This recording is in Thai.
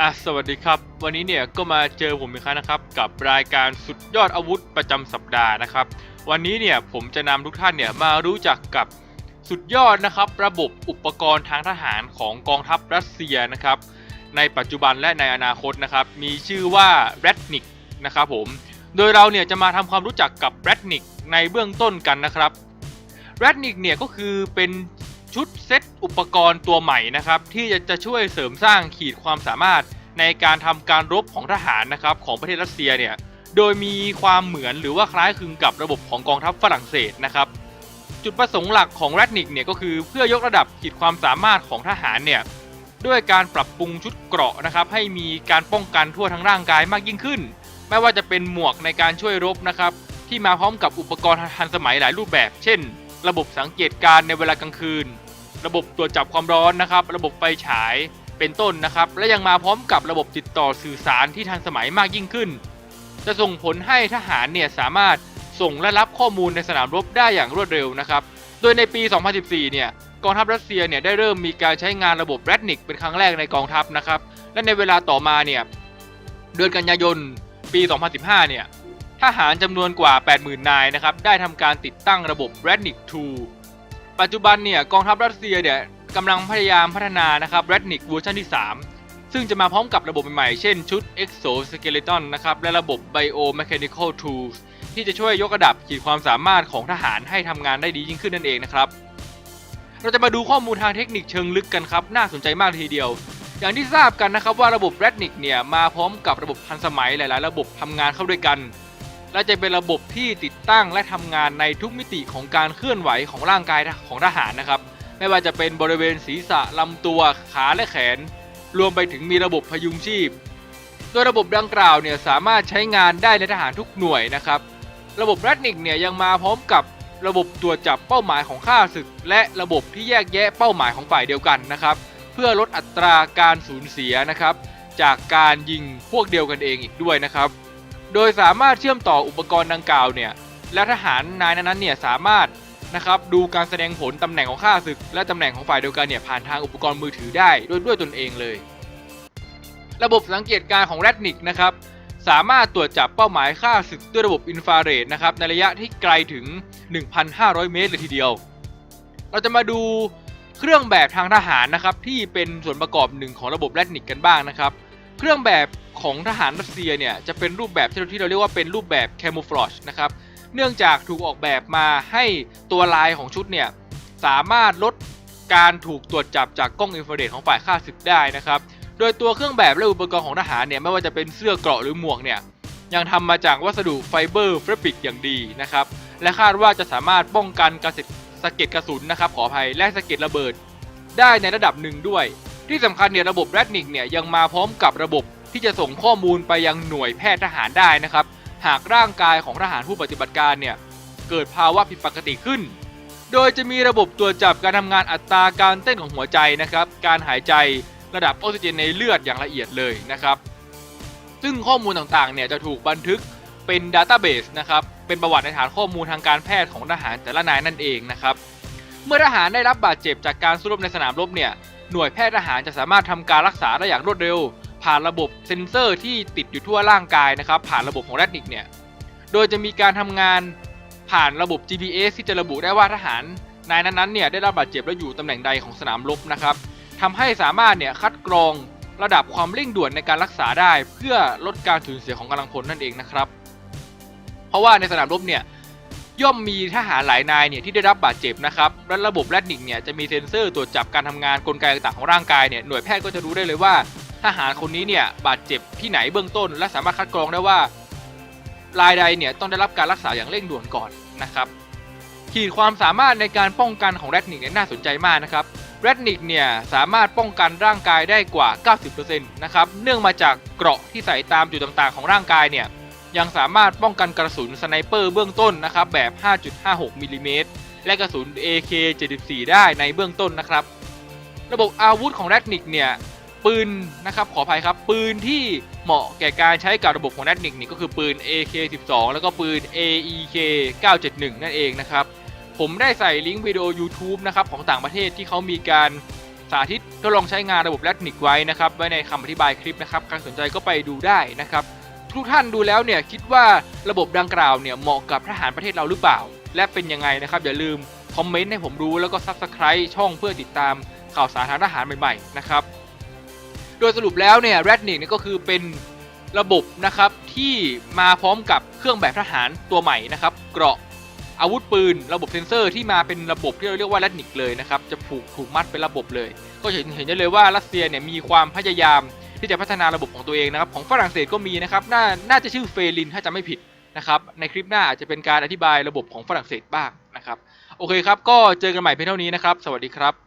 อะสวัสดีครับ วันนี้เนี่ยก็มาเจอผมอีกครั้งนะครับ กับรายการสุดยอดอาวุธประจำสัปดาห์นะครับ วันนี้เนี่ยผมจะนำทุกท่านเนี่ยมารู้จักกับสุดยอดนะครับระบบอุปกรณ์ทางทหารของกองทัพรัสเซียนะครับ ในปัจจุบันและในอนาคตนะครับ มีชื่อว่า r a t n i k นะครับผมโดยเราเนี่ยจะมาทำความรู้จักกับ r a t n i k ในเบื้องต้นกันนะครับ r a t n i k เนี่ยก็คือเป็นชุดเซต อุปกรณ์ตัวใหม่นะครับ ที่จะจะช่วยเสริมสร้างขีดความสามารถในการทำการรบของทหารนะครับของประเทศรัสเซียเนี่ยโดยมีความเหมือนหรือว่าคล้ายคลึงกับระบบของกองทัพฝรั่งเศสนะครับจุดประสงค์หลักของ r a t n i k เนี่ยก็คือเพื่อยกระดับขีดความสามารถของทหารเนี่ยด้วยการปรับปรุงชุดเกราะนะครับให้มีการป้องกันทั่วทั้งร่างกายมากยิ่งขึ้น ไม่ว่าจะเป็นหมวกในการช่วยรบนะครับที่มาพร้อมกับอุปกรณ์ทันสมัยหลายรูปแบบ เช่น ระบบสังเกตการณ์ในเวลากลางคืน ระบบตรวจจับความร้อนนะครับ ระบบไฟฉายเป็นต้นนะครับ และยังมาพร้อมกับระบบติดต่อสื่อสารที่ทันสมัยมากยิ่งขึ้น จะส่งผลให้ทหารเนี่ยสามารถส่งและรับข้อมูลในสนามรบได้อย่างรวดเร็วนะครับ โดยในปี 2014 เนี่ยกองทัพรัสเซียเนี่ยได้เริ่มมีการใช้งานระบบ r a t n i k เป็นครั้งแรกในกองทัพนะครับ และในเวลาต่อมาเนี่ยเดือนกันยายนปี 2015 เนี่ยทหารจำนวนกว่า 80,000 นายนะครับได้ทำการติดตั้งระบบ r a t n i k 2 ปัจจุบันเนี่ยกองทัพรัสเซียเนี่ยกำลังพยายามพัฒนานะครับ r a t n i k เวอร์ชันที่ 3 ซึ่งจะมาพร้อมกับระบบใหม่ๆ เช่นชุด Exoskeleton นะครับและระบบ Biomechanical Tools ที่จะช่วยยกระดับขีดความสามารถของทหารให้ทำงานได้ดียิ่งขึ้นนั่นเองนะครับ เราจะมาดูข้อมูลทางเทคนิคเชิงลึกกันครับ น่าสนใจมากทีเดียว อย่างที่ทราบกันนะครับว่าระบบ r a t n i k เนี่ยมาพร้อมกับระบบทันสมัยหลาย ๆ ระบบทำงานเข้าด้วยกัน และจะเป็นระบบที่ติดตั้งและทำงานในทุกมิติของการเคลื่อนไหวของร่างกายของทหารนะครับ ไม่ว่าจะเป็นบริเวณศีรษะลำตัวขาและแขน รวมไปถึงมีระบบพยุงชีพ โดยระบบดังกล่าวเนี่ยสามารถใช้งานได้ในทหารทุกหน่วยนะครับ ระบบ r a t n i k เนี่ยยังมาพร้อมกับระบบตรวจจับเป้าหมายของข้าศึก และระบบที่แยกแยะเป้าหมายของฝ่ายเดียวกันนะครับ เพื่อลดอัตราการสูญเสียนะครับ จากการยิงพวกเดียวกันเองอีกด้วยนะครับ โดยสามารถเชื่อมต่ออุปกรณ์ดังกล่าวเนี่ยและทหารนายนั้นๆเนี่ยสามารถนะครับดูการแสดงผลตำแหน่งของข้าศึก และตำแหน่งของฝ่ายเดียวกันเนี่ยผ่านทางอุปกรณ์มือถือได้ด้วยด้วยตนเองเลย ระบบสังเกตการณ์ของ r a t n i k นะครับสามารถตรวจจับเป้าหมายค่าศึกด้วยระบบอินฟราเรดนะครับในระยะที่ไกลถึง 1,500 เมตรเลยทีเดียว เราจะมาดูเครื่องแบบทางทหารนะครับที่เป็นส่วนประกอบหนึ่งของระบบแรดนิกกันบ้างนะครับ เครื่องแบบของทหารรัสเซียเนี่ยจะเป็นรูปแบบที่เราเรียกว่าเป็นรูปแบบแคมูฟลอชนะครับ เนื่องจากถูกออกแบบมาให้ตัวลายของชุดเนี่ยสามารถลดการถูกตรวจจับจากกล้องอินฟราเรดของฝ่ายค่าศึกได้นะครับ โดยตัวเครื่องแบบและอุปกรณ์ของทหารเนี่ยไม่ว่าจะเป็นเสื้อเกราะหรือหมวกเนี่ยยังทำมาจากวัสดุไฟเบอร์เฟบริกอย่างดีนะครับ และคาดว่าจะสามารถป้องกันการสะเก็ดกระสุนนะครับขออภัยและสะเก็ดระเบิดได้ในระดับหนึ่งด้วย ที่สำคัญเนี่ยระบบ r a t n i k เนี่ยยังมาพร้อมกับระบบที่จะส่งข้อมูลไปยังหน่วยแพทย์ทหารได้นะครับ หากร่างกายของทหารผู้ปฏิบัติการเนี่ยเกิดภาวะผิดปกติขึ้น โดยจะมีระบบตรวจจับการทำงานอัตราการเต้นของหัวใจนะครับ การหายใจระดับออกซิเจนในเลือดอย่างละเอียดเลยนะครับ ซึ่งข้อมูลต่างๆเนี่ยจะถูกบันทึกเป็นดัตต้าเบสนะครับ เป็นประวัติในฐานข้อมูลทางการแพทย์ของทหารแต่ละนายนั่นเองนะครับ เมื่อทหารได้รับบาดเจ็บจากการสู้รบในสนามรบเนี่ย หน่วยแพทย์ทหารจะสามารถทำการรักษาได้อย่างรวดเร็ว ผ่านระบบเซ็นเซอร์ที่ติดอยู่ทั่วร่างกายนะครับ ผ่านระบบของแรดนิกเนี่ย โดยจะมีการทำงานผ่านระบบ GPS ที่จะระบุได้ว่าทหารนายนั้นๆเนี่ยได้รับบาดเจ็บและอยู่ตำแหน่งใดของสนามรบนะครับทำให้สามารถเนี่ยคัดกรองระดับความเร่งด่วนในการรักษาได้ เพื่อลดการสูญเสียของกำลังพลนั่นเองนะครับ เพราะว่าในสนามรบเนี่ย ย่อมมีทหารหลายนายเนี่ยที่ได้รับบาดเจ็บนะครับและระบบแรดนิกเนี่ยจะมีเซ็นเซอร์ตรวจจับการทำงานกลไกต่างๆของร่างกายเนี่ยหน่วยแพทย์ก็จะรู้ได้เลยว่า ทหารคนนี้เนี่ยบาดเจ็บที่ไหนเบื้องต้น และสามารถคัดกรองได้ว่ารายใดเนี่ยต้องได้รับการรักษาอย่างเร่งด่วนก่อนนะครับขีดความสามารถในการป้องกันของแรดนิกเนี่ยน่าสนใจมากนะครับแรดนิกเนี่ยสามารถป้องกันร่างกายได้กว่า 90%นะครับเนื่องมาจากเกราะที่ใส่ตามจุดต่างๆ ของร่างกายเนี่ย ยังสามารถป้องกันกระสุนสไนเปอร์เบื้องต้นนะครับแบบ 5.56มิลลิเมตรและกระสุน AK-74 ได้ในเบื้องต้นนะครับ ระบบอาวุธของแรดนิกเนี่ยปืนนะครับขออภัยครับปืนที่เหมาะแก่การใช้กับระบบของแรดนิกนี่ก็คือปืน AK-12 แล้วก็ปืน AEK-971 นั่นเองนะครับ ผมได้ใส่ลิงก์วิดีโอ YouTube นะครับของต่างประเทศที่เขามีการสาธิตทดลองใช้งานระบบแรดนิกไว้นะครับไว้ในคำอธิบายคลิปนะครับใครสนใจก็ไปดูได้นะครับ ทุกท่านดูแล้วเนี่ยคิดว่าระบบดังกล่าวเนี่ยเหมาะกับทหารประเทศเราหรือเปล่า และเป็นยังไงนะครับ อย่าลืมคอมเมนต์ให้ผมรู้แล้วก็ Subscribe ช่องเพื่อติดตามข่าวสารทางทหารใหม่ๆนะครับ โดยสรุปแล้วเนี่ย r a d n i c เนี่ยก็คือเป็นระบบนะครับที่มาพร้อมกับเครื่องแบบทหารตัวใหม่นะครับ เกราะอาวุธปืน ระบบเซ็นเซอร์ที่มาเป็นระบบที่เราเรียกว่า r a d n i c เลยนะครับ จะผูกถูกมัดเป็นระบบเลย ก็เห็นเห็นได้เลยว่ารัสเซียเนี่ยมีความพยายาม ที่จะพัฒนาระบบของตัวเองนะครับของฝรั่งเศสก็มีนะครับน่าน่าจะชื่อเฟลินถ้าจะไม่ผิดนะครับในคลิปหน้าอาจจะเป็นการอธิบายระบบของฝรั่งเศสบ้างนะครับโอเคครับก็เจอกันใหม่เพียงเท่านี้นะครับ สวัสดีครับ